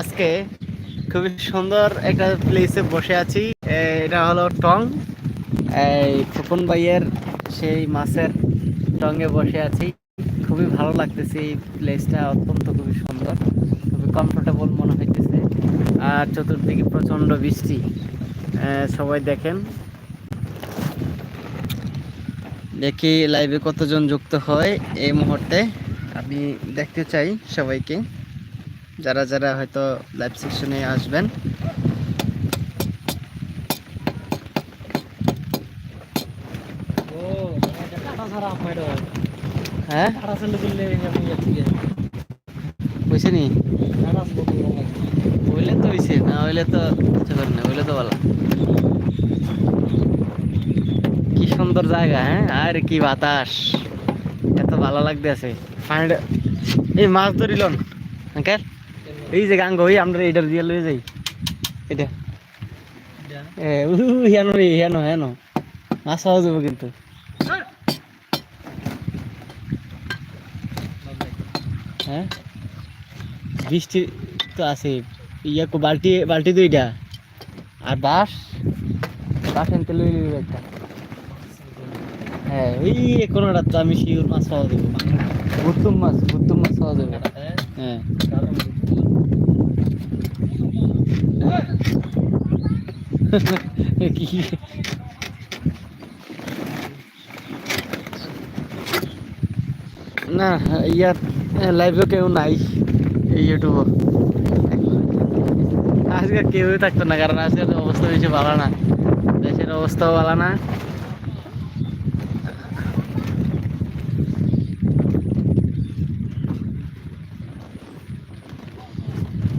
আজকে খুবই সুন্দর একটা প্লেসে বসে আছি। এটা হলো টং। এই ফুকন ভাইয়ের সেই মাছের টঙ্গে বসে আছি। খুবই ভালো লাগতেছে এই প্লেসটা অত্যন্ত খুবই সুন্দর। খুবই কমফোর্টেবল মনে হইতেছে। আর চতুর্দিকে প্রচণ্ড বৃষ্টি। সবাই দেখেন। দেখি লাইভে কতজন যুক্ত হয় এই মুহূর্তে। আমি দেখতে চাই সবাইকে। যারা যারা হয়তো লাইভ সেকশনে আসবেন। হ্যাঁ? তো না হইলে তো কি সুন্দর জায়গা হ্যাঁ? আর কি বাতাস। এত ভালো লাগতেছে। পানিটা এই মাছ ধরিলন, আঙ্কেল। এই যে গাঙ্গ ওই আমরা এইটার দিয়ে লয়ে যাই। এটা। এ হেন রে, হেন হেন। মাছ পাওয়া যাব কিন্তু। হ্যাঁ? বৃষ্টি তো আছে। ইয়া বালতি বালতি দুইটা আর বাস বাস এনতে লই লই একটা। হ্যাঁ ওই কোনোটা তো আমি শিওর মাছ পাওয়া যাব। বুতুম মাছ বুতুম মাছ পাওয়া যাবে। হ্যাঁ কি না ইয়ার লাইভে কেউ নাই এই ইউটিউব আজকে কেউই থাকতো না কারণ আজকের অবস্থা বেশি ভালো না দেশের অবস্থাও ভালো না